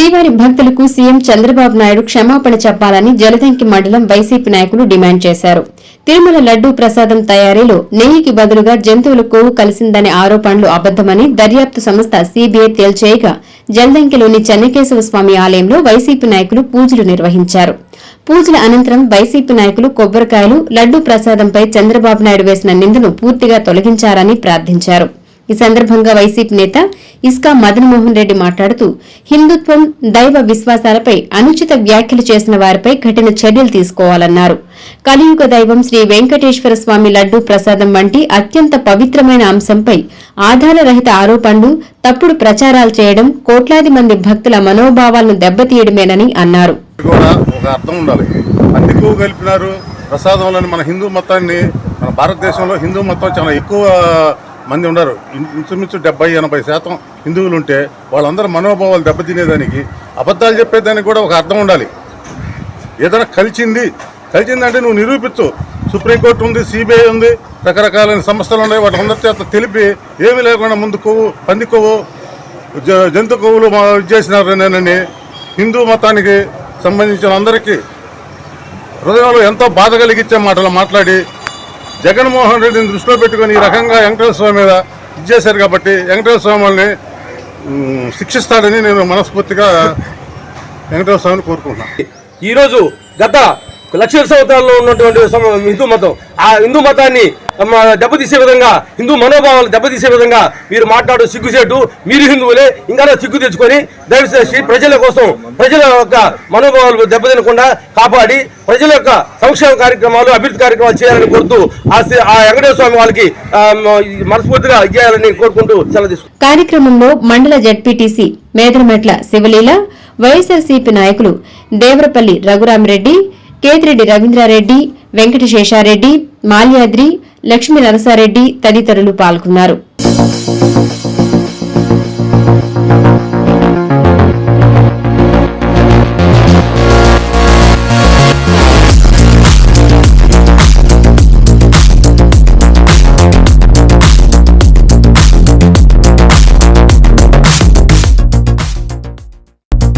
శ్రీవారి భక్తులకు సీఎం చంద్రబాబు నాయుడు క్షమాపణ చెప్పాలని జలదంకి మండలం వైసీపీ నాయకులు డిమాండ్ చేశారు. తిరుమల లడ్డూ ప్రసాదం తయారీలో నెయ్యికి బదులుగా జంతువుల కొవ్వు కలిసిందనే ఆరోపణలు అబద్దమని దర్యాప్తు సంస్థ సీబీఐ తేల్చేయగా జలదంకిలోని చెన్నకేశవ స్వామి ఆలయంలో వైసీపీ నాయకులు పూజలు నిర్వహించారు. పూజల అనంతరం వైసీపీ నాయకులు కొబ్బరికాయలు లడ్డూ ప్రసాదంపై చంద్రబాబు నాయుడు వేసిన నిందను పూర్తిగా తొలగించారని ప్రార్థించారు. ఈ సందర్భంగా వైసీపీ నేత ఇస్కా మదన్మోహన్ రెడ్డి మాట్లాడుతూ హిందుత్వం దైవ విశ్వాసాలపై అనుచిత వ్యాఖ్యలు చేసిన వారిపై కఠిన చర్యలు తీసుకోవాలన్నారు. కలియుగ దైవం శ్రీ వెంకటేశ్వర స్వామి లడ్డూ ప్రసాదం వంటి అత్యంత పవిత్రమైన అంశంపై ఆధారరహిత ఆరోపణలు తప్పుడు ప్రచారాలు చేయడం కోట్లాది మంది భక్తుల మనోభావాలను దెబ్బతీయడమేనని అన్నారు. ప్రసాదంలోని మన హిందూ మతాన్ని మన భారతదేశంలో హిందూ మతం చాలా ఎక్కువ మంది ఉన్నారు. ఇంచుమించు డెబ్బై ఎనభై శాతం హిందువులు ఉంటే వాళ్ళందరూ మనోభావాలు దెబ్బతినేదానికి అబద్ధాలు చెప్పేదానికి కూడా ఒక అర్థం ఉండాలి. ఏదైనా కలిసింది కలిసిందంటే నువ్వు నిరూపించు. సుప్రీంకోర్టు ఉంది సిబిఐ ఉంది రకరకాలైన సంస్థలు ఉన్నాయి వాటి అందరి చేత తెలిపి ఏమీ లేకుండా ముందు కొవ్వు పంది కొవ్వు జ- జంతు కొవ్వులు మా- నేనని హిందూ మతానికి సంబంధించిన అందరికీ హృదయంలో ఎంతో బాధ కలిగించే మాటలు మాట్లాడి జగన్మోహన్ రెడ్డిని దృష్టిలో పెట్టుకొని ఈ రకంగా వెంకటేశ్వర స్వామి మీద ఇచ్చేశారు కాబట్టి వెంకటేశ్వర స్వామి వాళ్ళని శిక్షిస్తాడని నేను మనస్ఫూర్తిగా వెంకటేశ్వర స్వామిని కోరుకుంటున్నాను. ఈరోజు గత లక్షల సంవత్సరాల్లో ఉన్నటువంటి హిందూ మతం. ఆ హిందూ మతాన్ని దెబ్బతీసే విధంగా హిందూ మనోభావాలు దెబ్బతీసే విధంగా మీరు మాట్లాడు సిగ్గుసేటు మీరు హిందువులే ఇంకా సిగ్గు తెచ్చుకొని దయచేసి ప్రజల కోసం ప్రజల యొక్క మనోభావాలు దెబ్బతినకుండా కాపాడి ప్రజల యొక్క సంక్షేమ కార్యక్రమాలు అభివృద్ధి కార్యక్రమాలు చేయాలని కోరుతూ ఆ వెంకటేశ్వర స్వామి వాళ్ళకి మనస్ఫూర్తిగా చేయాలని కోరుకుంటూ సెలవు కార్యక్రమంలో మండల జడ్పీటీసీ మేదరమెట్ల శివలీల వైఎస్ఆర్సీపీ నాయకులు దేవరపల్లి రఘురామిరెడ్డి కేతిరెడ్డి రవీంద్రారెడ్డి వెంకటశేషారెడ్డి మాల్యాద్రి లక్ష్మీ నరసారెడ్డి తదితరులు పాల్గొన్నారు.